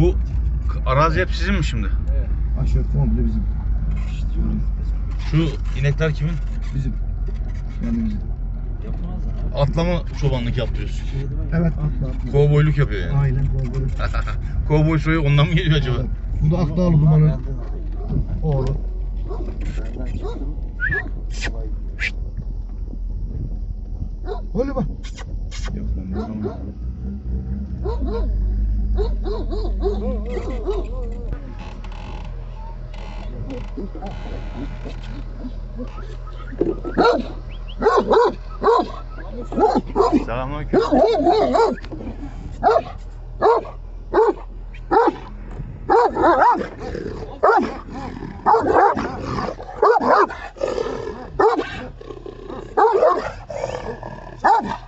Bu arazi hep sizin mi şimdi? Aşağı komple bizim. Şu inekler kimin? Bizim. Yani bizim. Atla mı çobanlık yaptırıyorsun? Evet atla atla. Kovboyluk yapıyor yani. Aynen kovboy. Kovboy soyu ondan mı geliyor acaba? Evet. Bu da Akdağlı Duman'ın oğlu. Öyle bak. Selamünaleyküm. Tamam,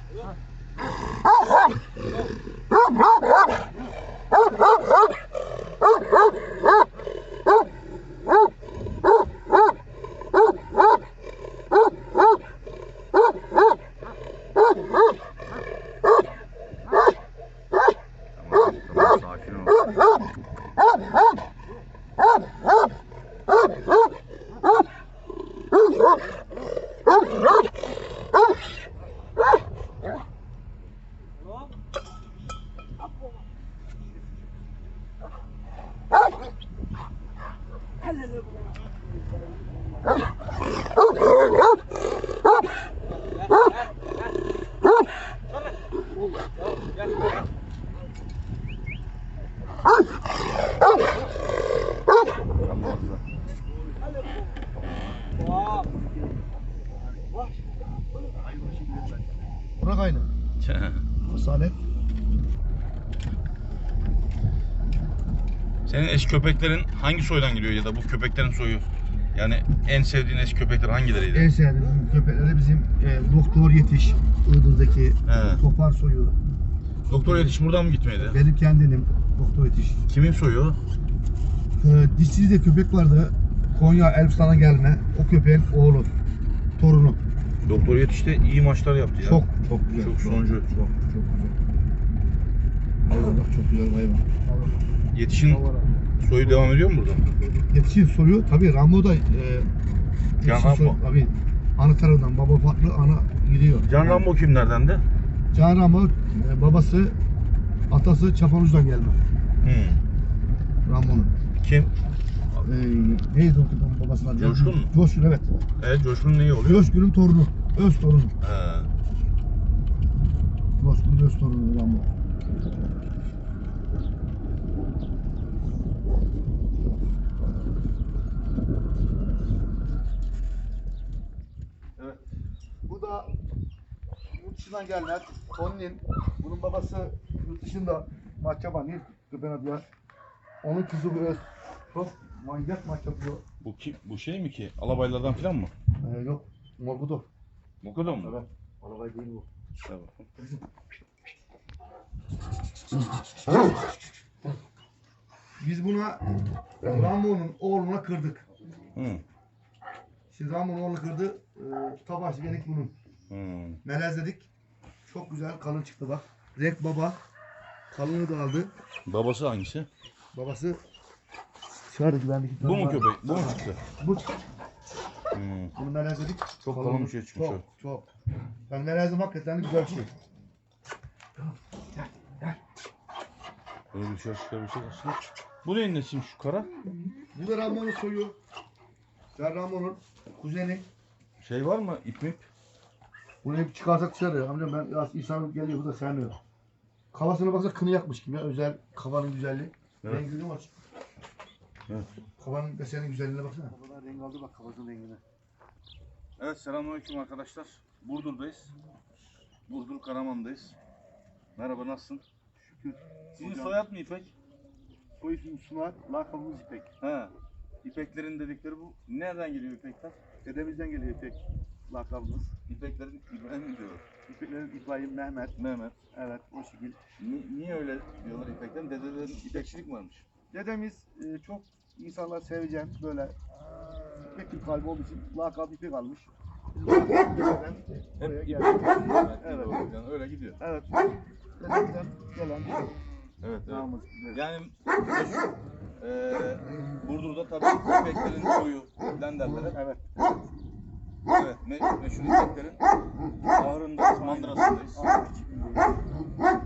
Burak aynı. Asalet. Senin eski köpeklerin hangi soydan geliyor ya da bu köpeklerin soyu? Yani en sevdiğin eski köpekler hangileriydi? En sevdiğim köpekleri bizim e, Doktor Yetiş. Iğdır'daki He. topar soyu. Doktor Yetiş buradan mı gitmeydi? Benim kendinim Doktor Yetiş. Kimin soyu? E, dişsiz de köpek vardı. Konya Elbistan'a gelme. O köpeğin oğlu. Torunu. Doktor Yetiş de iyi maçlar yaptı ya. Çok çok güzel. Çok sonucu. Çok çok güzel. Hayvan çok güzel hayvan. Yetiş'in soyu devam ediyor mu burada? Yetişin soyu tabii Rambo da e, Can yetişin soyu- Rambo. Tabii. Ana tarafından baba farklı ana gidiyor. Can Rambo kimlerden de? Can Rambo e, babası atası Çapanucu'dan gelme. Hmm. Rambo'nun. Kim? E, neydi o kızın babasının adı? Coşkun mu? Coşkun evet. Evet Coşkun'un neyi oluyor? Coşkun'un torunu. Öz torunu. He. Coşkun'un öz torunu Rambo. Evet. Bu da yurt dışından gelen Tony'nin. Bunun babası yurt dışında maç yapan ilk köpen adılar. Onun kızı biraz çok manyak maç yapıyor. Bu kim? Bu şey mi ki? Alabaylardan falan mı? Ee, yok. Morgudor. Mokoda mı? Evet. Alabay değil bu. Tamam. Biz buna Rambo'nun oğluna kırdık. Hı. Şimdi Rambo'nun oğlunu kırdı. E, tabaş yenik bunun. Hı. Melezledik. Çok güzel kalın çıktı bak. Renk baba. Kalını da aldı. Babası hangisi? Babası dışarıdaki bendeki Bu mu köpek? Bu mu çıktı? Bu Hı. bunu melezledik. Çok kalın bir şey çıkmış Çok o. çok. Ben melezim hakikaten de güzel bir şey. Böyle bir şey çıkar bir şey aslında. Bu neyin nesiymiş şu kara? Bu da Rambo'nun soyu. Sen Rambo'nun kuzeni. Şey var mı? İp mip? Bunu hep çıkarsak dışarı. Amcam ben biraz insan geliyor bu da sevmiyor. Kafasına baksa kını yakmış gibi ya. Özel kafanın güzelliği. Evet. Rengini var. Evet. Kafanın desenin güzelliğine baksana. Kafadan renk aldı bak kafasının rengine. Evet selamünaleyküm arkadaşlar. Burdur'dayız. Burdur Karaman'dayız. Merhaba nasılsın? Şükür. Sizin Hocam. soyad mı İpek? Soy ismi Sunar, lakabımız İpek. He. İpeklerin dedikleri bu. Nereden geliyor İpekler? Dedemizden geliyor İpek lakabımız. İpeklerin İbrahim mi diyorlar? İpeklerin İbrahim, Mehmet. Mehmet. Evet o şekil. Ni- niye öyle diyorlar İpeklerin? Dedelerin İpekçilik mi varmış? Dedemiz e, çok insanlar seveceğim böyle İpek bir kalbi olduğu için lakabı İpek almış. Dededen oraya Hep geldik. Evet. Yani öyle gidiyor. Evet. Dedemizden gelen Evet, evet. Namız. Yani eee Burdur'da tabii köpeklerin soyu den derler. Evet. Evet, me meşhur köpeklerin ahırında, mandırasındayız. Köpeklere bir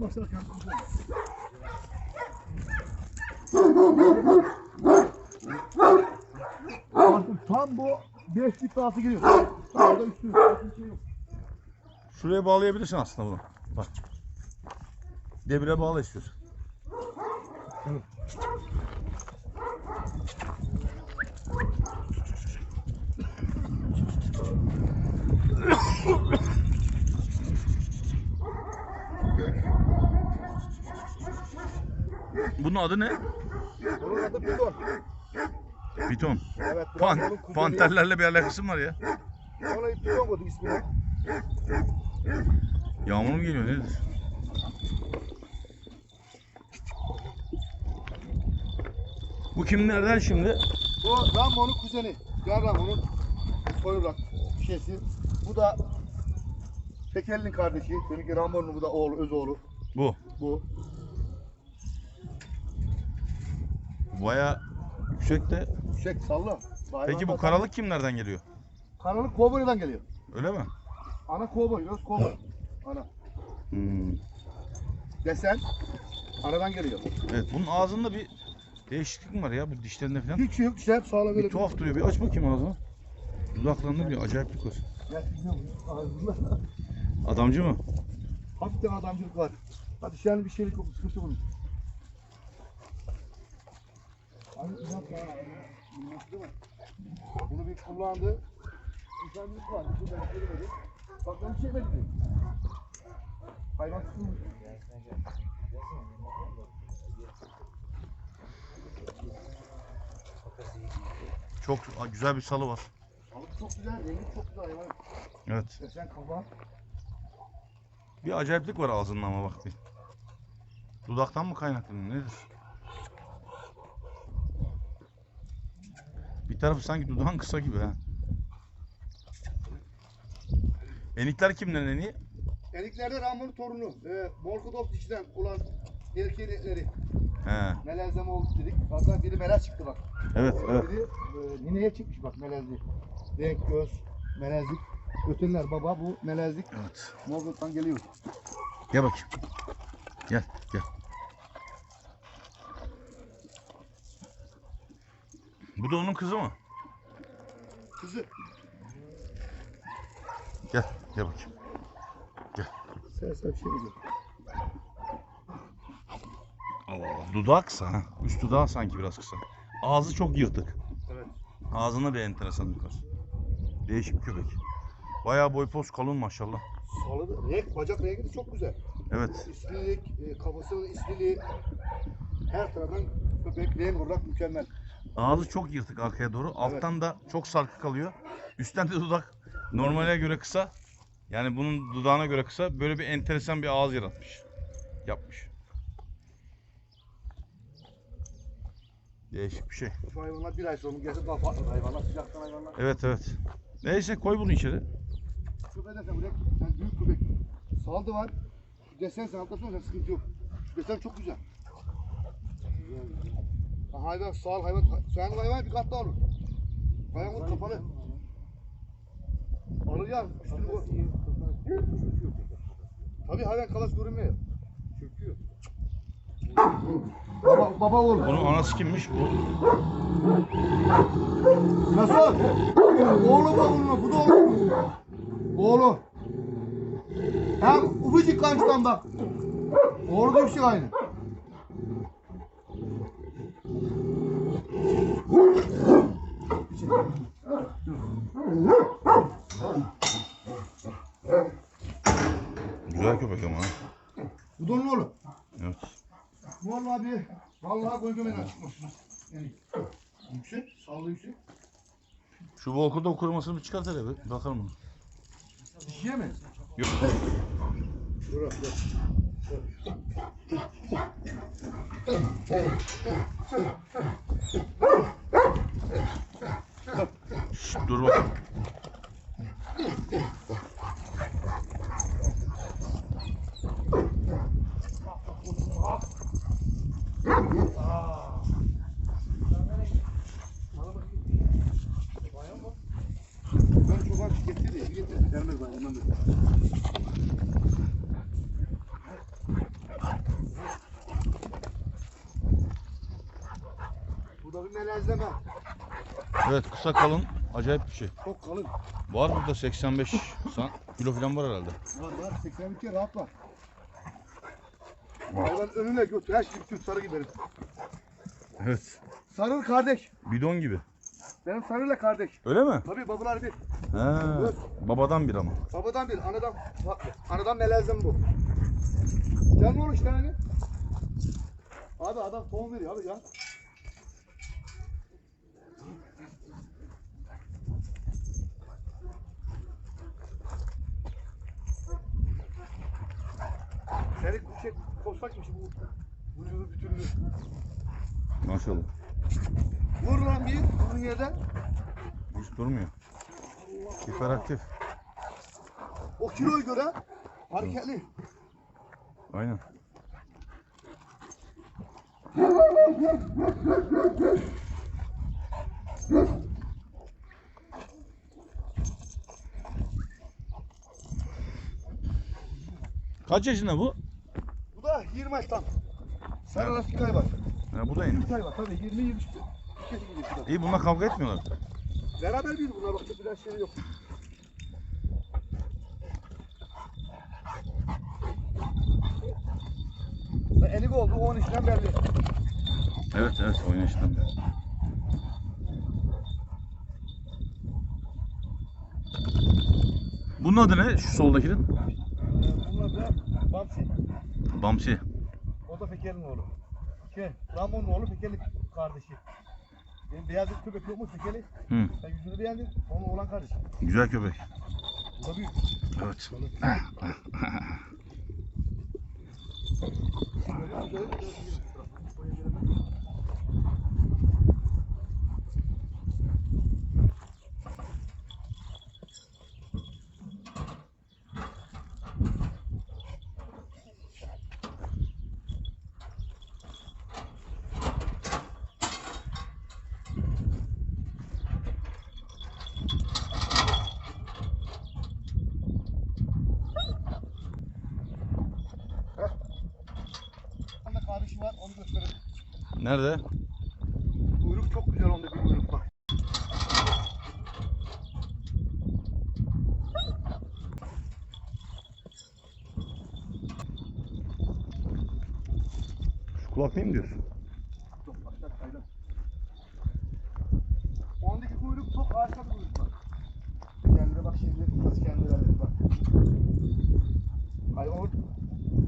Musun? Baksana. Artık tam bu 5 litre altı giriyor. Orada üstü. bir şey yok. Şuraya bağlayabilirsin aslında bunu. Bak. Demire bağla istiyorsun. Bunun adı ne? Bunun adı Bidon. Piton. Evet. Pan, panterlerle bir alakası mı var ya? Ona Bidon koyduk ismini. Yağmur mu geliyor nedir? Bu kimlerden şimdi? Bu Rambo'nun kuzeni. Can Rambo'nun koyulak şeysi. Bu da Tekel'in kardeşi. Seninki Rambo'nun bu da oğlu, öz oğlu. Bu. Bu. Baya yüksek de. Şek salla. Peki bu karalık kimlerden geliyor? Karalık Kovboy'dan geliyor. Öyle mi? Ana Kovboy, öz Kovboy. Ana. Hmm. Desen aradan geliyor. Evet bunun ağzında bir değişiklik mi var ya bu dişlerinde falan? Hiç yok işte hep sağlam böyle. Bir tuhaf duruyor. Bir aç bakayım ağzını. Dudaklarında bir acayip bir koz. Ya, biliyor musun? Ağzında. Adamcı mı? Hafiften adamcılık var. Hadi yani bir şeylik yok, sıkıntı bunun. Abi inat ya. İnat değil mi? Bunu bir kullandı. İnsancılık var. Bir şey ben söylemedi. Bak ben bir şey demedim. Hayvan sıkılmış. Çok güzel bir salı var. Balık çok güzel, rengi çok güzel hayvan. Evet. Desen kafa. Bir acayiplik var ağzında ama bak bir. Dudaktan mı kaynaklanıyor nedir? Bir tarafı sanki dudağın kısa gibi ha. Enikler kimden en iyi? Eriklerde Rambo'nun torunu. E, Morkodop dişiden olan erkeğin etleri. He. Melezleme oldu dedik. Hatta biri melez çıktı bak. Evet evet. Biri e, nineye çıkmış bak melezli. Renk, göz, melezlik. Öteler baba bu melezlik Evet. Morgodop'tan geliyor. Gel bakayım. Gel gel. Bu da onun kızı mı? Kızı. Gel gel bakayım. Sersen bir şey diyor. Allah Allah. Dudağı kısa ha. Üst dudağı sanki biraz kısa. Ağzı çok yırtık. Evet. Ağzında bir enteresanlık var. Değişik bir köpek. Bayağı boy poz kalın maşallah. Salı renk, bacak rengi de çok güzel. Evet. İslilik, e, kafasının isliliği her taraftan köpek renk olarak mükemmel. Ağzı çok yırtık arkaya doğru. Alttan da çok sarkı kalıyor. Üstten de dudak normale göre kısa. Yani bunun dudağına göre kısa. Böyle bir enteresan bir ağız yaratmış. Yapmış. Değişik bir şey. Şu hayvanlar bir ay sonra gelse daha farklı hayvanlar, sıcaktan hayvanlar. Evet evet. Neyse koy bunu içeri. Köpeğe desen bu renk, yani büyük köpek. Saldı var. Desen sen hafta sonra sıkıntı yok. Desen çok güzel. Ha, hayvan, sağ hayvan, sen hayvan bir kat daha olur. Hayvan kapalı. Alır ya, üstünü. Tabii hayvan kalas görünmüyor. Çöküyor. Baba, baba oğlu. Bunun anası kimmiş? Bu Nasıl? Oğlu mu oğlu Bu da oğlu? Oğlu. Hem ufacık kançtan bak. Oğlu da bir şey aynı. Güzel köpek ama. Bu da onun oğlu. Evet. Vallahi abi. Vallahi koy gömeden çıkmış. Yani yüksek, sallı yüksek. Şu Volko'da kurumasını bir çıkart hele bir. Bakalım bunu. Dişiye mi? Yok. Dur dur. Şşt, dur bakalım. Ben çok az getir de getir. Gelmez bana ondan da. Bu da bir melezleme. Evet kısa şey. Çok kalın. Var burada 85 san kilo falan var herhalde. Var var 82 rahat var. Hayvan önüne götür. Her şey bütün sarı gibi. Evet. Sarı kardeş. Bidon gibi. Benim sarıyla kardeş. Öyle mi? Tabii babalar bir. He. Evet. Babadan bir ama. Babadan bir, anadan farklı. Anadan melezlem bu. Canlı olur işte hani. Abi adam tohum veriyor abi ya. Seni şey, koşmakmış bu. Vücudu bütünlüğü. Maşallah. Vur lan bir, bunun yerden. Hiç durmuyor. Hiperaktif. O kiloya göre hareketli. Aynen. Kaç yaşında? Bu da 20 yaş tam. Sarı lastik ay var. Ha, bu da yeni. 20 ay var tabii 20 20 işte. İyi bununla kavga etmiyorlar. Beraber büyüdü bunlar bak biraz şey yok. Enik oldu 10 işten belli. Evet evet oynayıştan beri. Bunun adı ne? Şu soldakinin? Bunlar da Bamsi. Bamsi. Feker'in oğlu. Şey, Ramon'un oğlu Feker'in kardeşi. Benim beyaz bir köpek yokmuş Feker'in. Hı, Ben yüzünü beğendim. Onun oğlan kardeşi. güzel köpek. Bu da büyük. Evet. Onda kardeşi var onu gösterelim. Nerede? Kuyruk çok güzel onda bir kuyruk bak. Şu kulak değil mi diyorsun? Çok başlar kaydan. Ondaki kuyruk çok harika bir kuyruk bak. Kendine bak şimdi nasıl kendine verdi bak. Hayvan o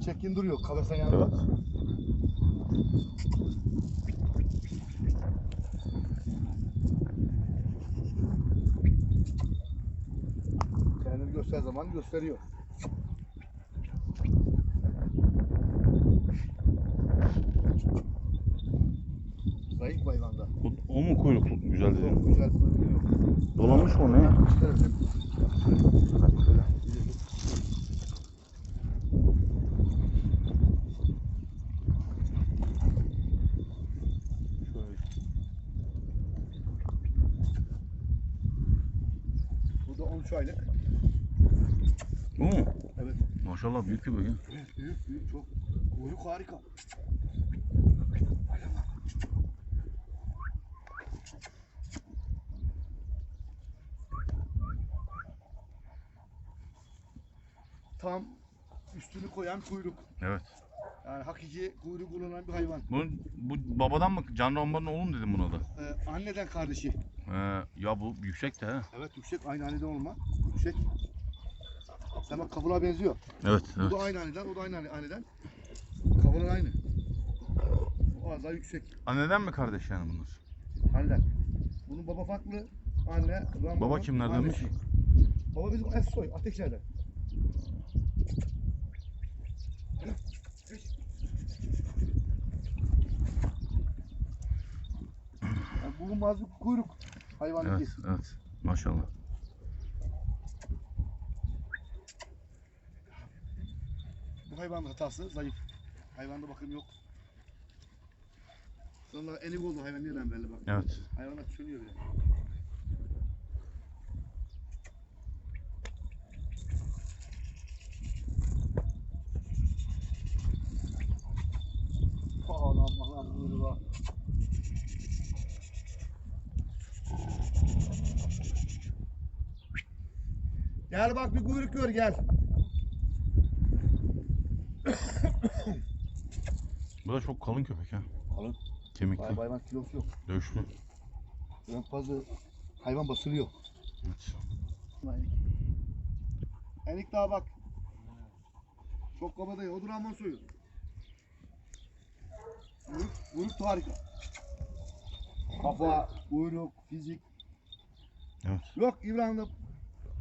çekin duruyor kafesten yanında. Evet. Kendini göster zaman gösteriyor. Zayıf bir hayvanda. O, o mu kuyruk güzel Çok dedin? güzel kuyruğu yok. Dolanmış mı o ne? Gösterelim. Böyle. Şöyle. Bu da 13 aylık. Bu mu? Evet. Maşallah büyük köpek ya. Büyük büyük büyük çok. Kuyruk harika. Tam üstünü koyan kuyruk. Evet. Yani hakiki kuyruk bulunan bir hayvan. Bu, bu babadan mı? Can Romban'ın oğlu mu dedim buna da? Ee, anneden kardeşi. Ee, ya bu yüksek de ha. Evet yüksek aynı anneden olma. Yüksek. Sen bak kabula benziyor. Evet Bu evet. da aynı anneden, o da aynı anneden. Kabular aynı. Bu az daha yüksek Anneden mi kardeş yani bunlar? anneden. Bunun baba farklı, Anne, Ramazan. Baba kimlerdenmiş? annesi. Baba bizim Ersoy, Ateşler'den. Yani bulunmaz bir kuyruk hayvanın Evet, evet. Maşallah. Bu hayvanın hatası zayıf. Hayvanda bakım yok. Sonra enik oldu hayvan nereden belli bak. Evet. Hayvanlar çölüyor bile. Gel bak bir kuyruk gör gel. Bu da çok kalın köpek ha. Kalın. Kemikli, Vay hayvan kilosu yok. dövüşlü. En fazla hayvan basılıyor. Evet. Enik daha bak. Çok kabadayı. O duran soyu. Kuyruk, kuyruk da harika. Kafa, kuyruk, fizik. Evet. Yok İbrahim'de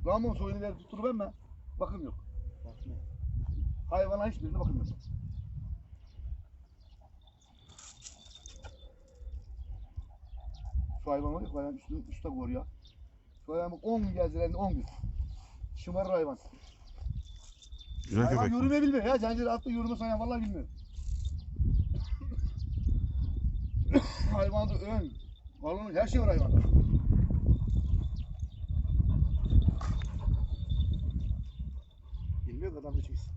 Ramon soyunu ver tuttur ben mi? Bakım yok. Hayvana hiçbirinde bakım yok. Şu hayvan var ya, hayvan üstü, üstte koruyor. Şu hayvan bak 10 gün gezdilerinde 10 gün. Şımarır hayvan. Güzel Hayvan köpek. yürüme bilmiyor ya. Zinciri attı yürüme sana vallahi bilmiyor. Hayvanda ön, balon her şey var hayvanda. Bilmiyor adam da çeksin.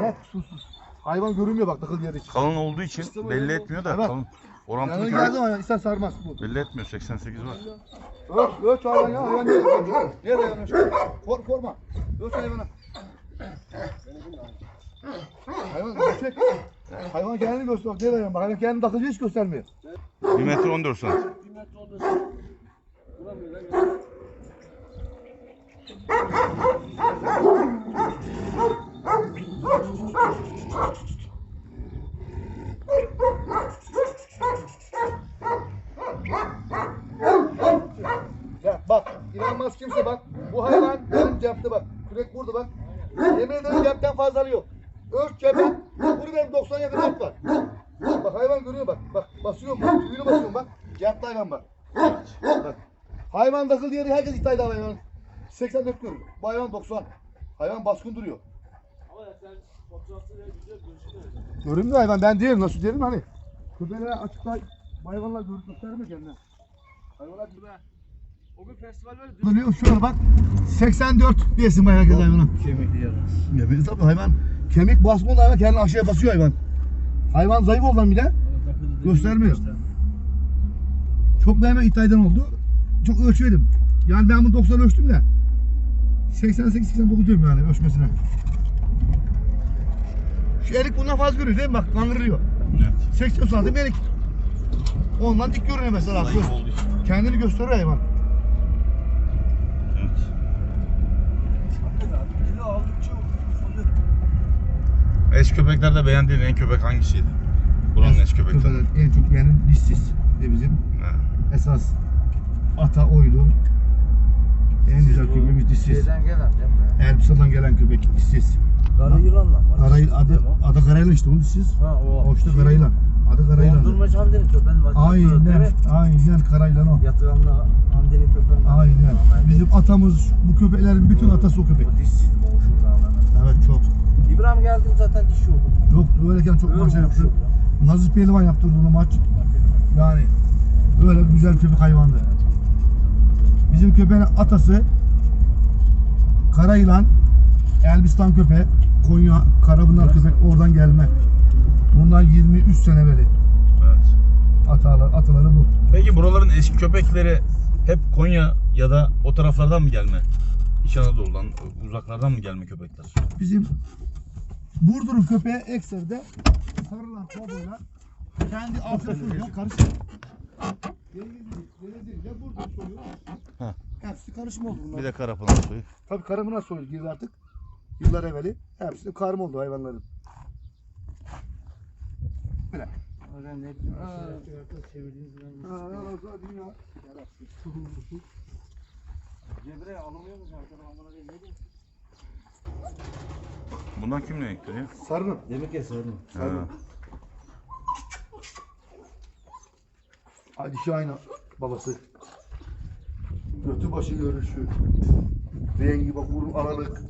Net susuz. Hayvan görünmüyor bak takıl için. Kalın olduğu için belli etmiyor da Evet. kalın. Yanına köpek geldi ama ister sarmaz bu. belli etmiyor. 88 var. Öt, öt hayvan ya. Hayvan. Nereye dayanıyor şu? Kor, korma. Öt hayvana. Hayvan yüksek. Hayvan kendini gösteriyor. Nereye dayanıyor? Bak, Hayvan kendini takıcı hiç göstermiyor. 1 metre 14 santim. Bak inanmaz kimse bak. Bu hayvan benim cepte bak. Kürek burada bak. Yemin ederim cepten fazla alıyor. Ört cepten. Bunu benim 97 cep var. Bak hayvan görüyor bak. Bak basıyorum bak. Tüyünü basıyorum bak. Cepte hayvan bak. Bak. Hayvan takıldığı yeri herkes iddia eder hayvan. 84 görüyor. Bu hayvan 90. Hayvan baskın duruyor. Ama sen güzel gözüküyor. Görünmüyor hayvan. Ben değilim. Nasıl değilim hani. Köpeğlere açıkta hayvanlar görüp göstermiyor kendine. Hayvanlar burada. O gün festival var. Dönüyor şuna bak. 84 diyesin bayağı herkes hayvana. Kemikli yalan. Ya bir tabii hayvan kemik basmalı hayvan kendini aşağıya basıyor hayvan. Hayvan zayıf olan bile Göstermiyor. çok daima iddiadan oldu. Çok ölçmedim. Yani ben bunu 90 ölçtüm de 88-89 diyorum yani ölçmesine. Şu elik bundan fazla görüyor değil mi? Bak kandırıyor. Evet. 80 santim elik. Ondan dik görünüyor mesela. Kendini gösteriyor hayvan. Evet. Kilo aldıkça Eş köpeklerde beğendiğin en köpek hangisiydi? Buranın eş köpekleri. Köpekler En çok beğenen dişsiz de bizim Ha. esas ata oydu. En güzel köpeğimiz dişsiz. Şeyden gelen değil mi? Elbistan'dan gelen köpek dişsiz. Karı yılanla mı? Karayıl adı adı Karayılan işte onun dişsiz. Ha o. O işte Karayılan. Adı Karayılan. Dondurmacı Hamdi'nin köpeğin var. Aynen, aynen Karayılan o. Yatağımda Hamdi'nin köpeğin var. Aynen. Bizim atamız bu köpeklerin bütün atası o köpek. O dişsiz boğuşur dağlarda. Evet çok. İbrahim geldi zaten dişi oldu. Yok öyleyken çok Öyle maç yaptı. boğuşuyor. Nazif Pehlivan yaptı bunu maç. Yani öyle güzel köpek hayvandı. Bizim köpeğin atası Karayılan, Elbistan köpeği, Konya Karabınlar köpek oradan gelme. Bundan 23 sene beri Evet. atalar, ataları bu. Peki buraların eski köpekleri hep Konya ya da o taraflardan mı gelme? İç Anadolu'dan, uzaklardan mı gelme köpekler? Bizim Burdur'un köpeği ekserde sarılan koboyla kendi altyapısıyla karışık. Denizli'yle Burdur soyuyor. Heh. Hepsi karışım oldu bunlar. Bir de Karapınar soyu. Tabii karımına soyuldu girdi artık. Yıllar evveli. Hepsi karım oldu hayvanların. Böyle. Hocam ne bileyim. Çevirdiğiniz zaman. Ha, hadi ya. Cebre alınıyor mu zaten? Amına koyayım ne diyeyim? Bundan kim ne ektiriyor? Sarının. Demek ya sorun. Ha. Ay dişi aynı babası. Götü başı görüşü. Rengi bak burun aralık.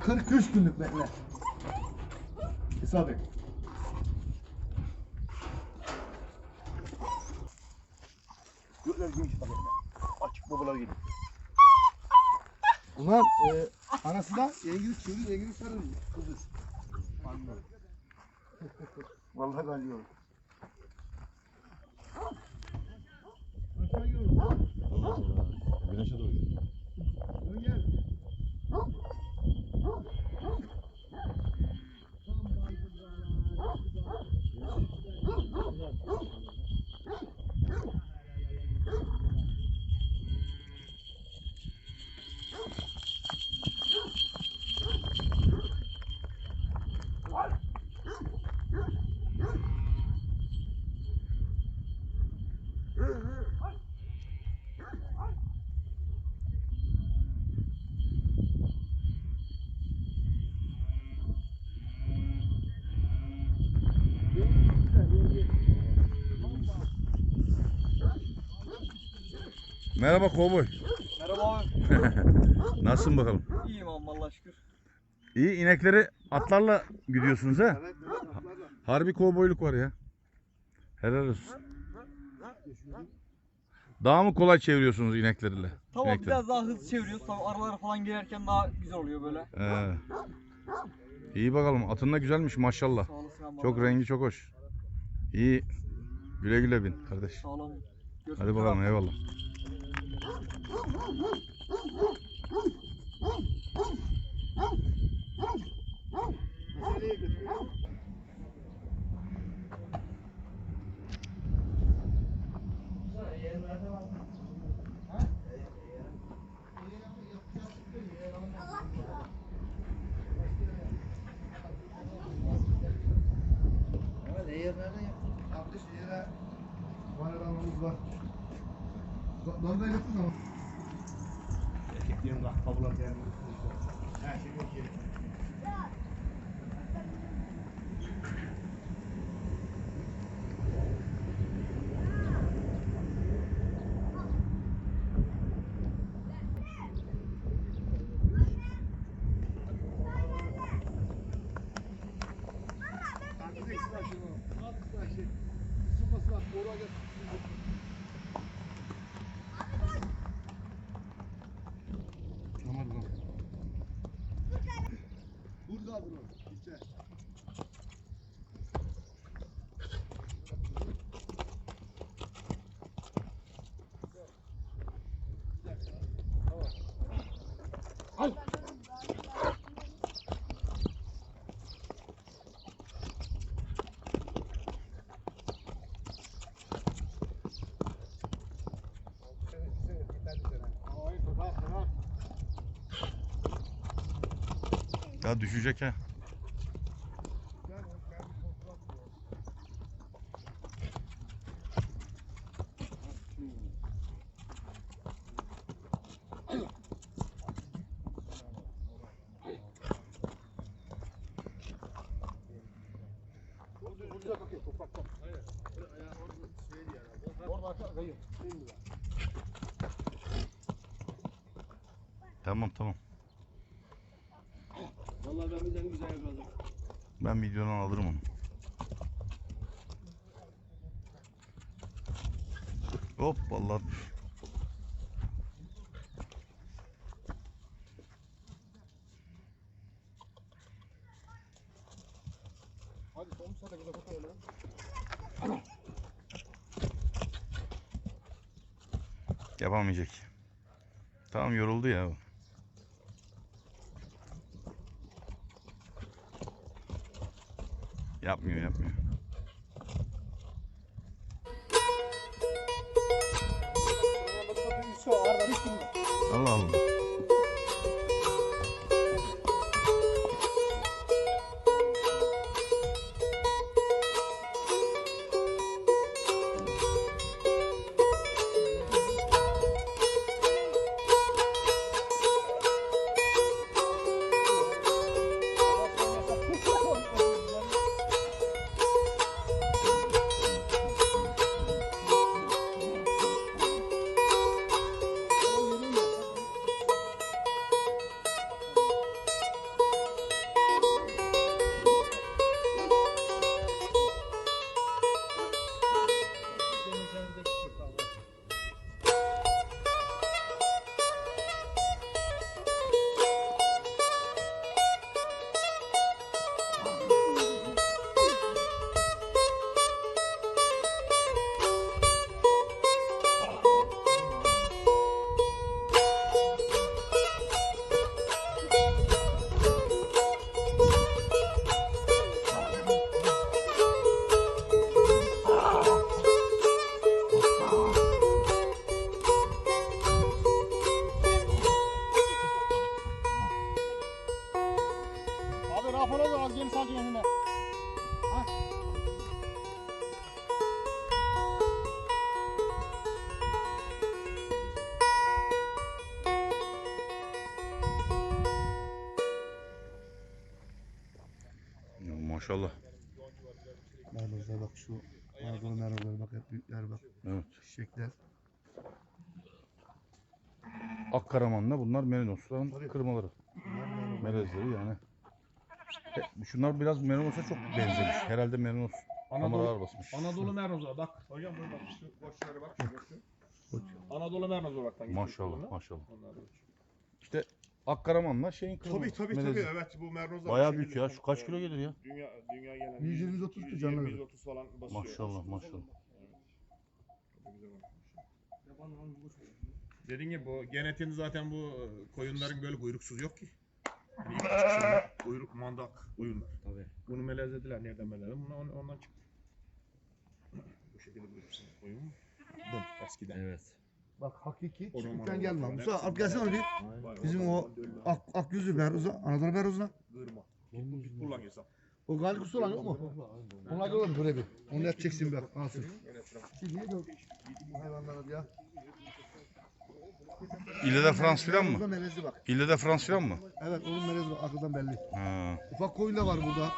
43 günlük bekle. Hesap et. Gökler genç bak hele. Açık babalar gibi. Bunlar e, anası da yengili çevir, yengili sarı kızı. Anladım. Vallahi ben diyorum. Güneşe doğru. Merhaba kovboy. Merhaba abi. Nasılsın bakalım? İyiyim abi Allah'a şükür. İyi inekleri atlarla gidiyorsunuz ha? Evet. Harbi kovboyluk var ya. Helal olsun. Daha mı kolay çeviriyorsunuz ineklerle? Tamam İnekleri. biraz daha hızlı çeviriyoruz. Tabii aralara falan girerken daha güzel oluyor böyle. Ee, iyi bakalım. Atın da güzelmiş maşallah. Abi. Çok rengi çok hoş. İyi. Güle güle bin kardeş. Sağ olun. Görüşmek Hadi bakalım eyvallah. Nereye götürüyor? Evet eğer nereden yaptın? Arkadaş yere bayramımız var. Normal yapın ama. Erkeklerin rahtabular yani. Her şey yok yeri. Aman lan. Burada kaldın o. İşte. Ya düşecek ha. Burada bakıyor toprakta. Orada aşağı kayıyor. Tamam tamam. Vallahi ben bizden güzel yakaladım. Ben videodan alırım onu. Hop vallahi düş. Hadi sonuç sana güzel fotoğrafı. Yapamayacak. Tamam yoruldu ya. Yapmıyor yapmıyor. Kafana da sadece önüne. Maşallah. Merhaba bak şu Anadolu merhabalar bak hep büyükler bak. Evet. Çiçekler. Akkaraman'da bunlar merinosların kırmaları. Melezleri yani. E, şunlar biraz merinos'a çok benzemiş. Herhalde merinos Anadolu, basmış. Anadolu Mernozu bak. Hocam buyur bak şu boşlara bak. Anadolu Mernozu bak. hangi Maşallah maşallah. Onlar da uç. İşte Akkaraman'la şeyin kırmaları. Tabii tabii melezi. tabii evet bu mernoz Bayağı bu büyük ya. Şu kaç kilo gelir ya? Dünya dünya gelen 120-130 ki canlı. 130 falan basıyor. Maşallah maşallah. Dediğin gibi bu genetiğini zaten bu e, koyunların böyle kuyruksuz yok ki. Şeyler, Kuyruk mandak koyunlar. Tabii. Bunu melezlediler. Nereden melezlediler? Bunu on- ondan çıktı. Bu şekilde koyun mu? Dım eskiden. Evet. Bak hakiki o- gelme. Musa al gelsene bir. Bizim o ak, ak yüzlü beruzla, Anadolu beruzla. Gırma. Pitbull, pitbull lan hesap. O galikusu olan yok mu? Onlar da olur böyle bir. Onu yapacaksın bak. Alsın. Şimdi niye dön? Bu hayvanlara ya. İlle de Frans filan mı? melezi bak. İlle de Frans filan mı? Evet onun melezi bak. Arkadan belli. Ha. Ufak koyun da var burada.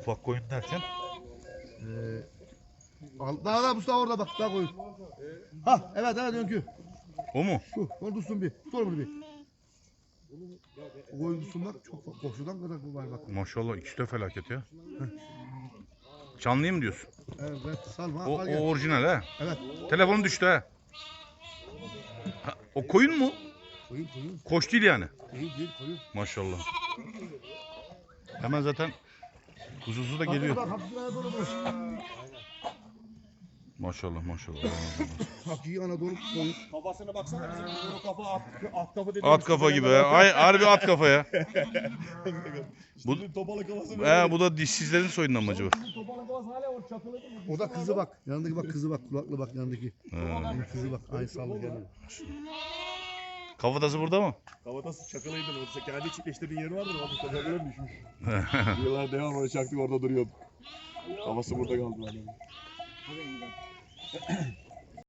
Ufak koyun derken? Ee, al, daha da Mustafa orada bak. Daha koyun. Ha evet evet önkü. O mu? Şu. Onu tutsun bir. Tut onu bir. O koyun tutsun bak. Çok koşudan kadar bu var bak. Maşallah ikisi de felaket ya. Canlıyı mı diyorsun? Evet, evet salma. O, al o gel. orijinal ha. Evet. Telefonu düştü ha. Ha, O koyun mu? Koyun koyun. Koç değil yani. Değil değil koyun. Maşallah. Hemen zaten kuzusu da geliyor. Bak hakiki Anadolu bu. Maşallah maşallah. Hakiki Anadolu koyun. Kafasına baksana bizim bu kafa at, at kafa dediğimiz. At kafa gibi ha. Ay, harbi at kafa ya. Bu, Bu topalı kafası he, bu da dişsizlerin soyundan mı acaba? O da kızı bak. Yanındaki bak kızı bak. Kulaklı bak yanındaki. Ha. Onun kızı bak. Ay sallı geliyor. Kafatası burada mı? Kafatası çakılıydı. O kendi çiftleştirdiğin yeri vardı. O bu çakılır düşmüş. Yıllar devam onu çaktık orada duruyordu. Kafası burada kaldı. adamın. Obrigado.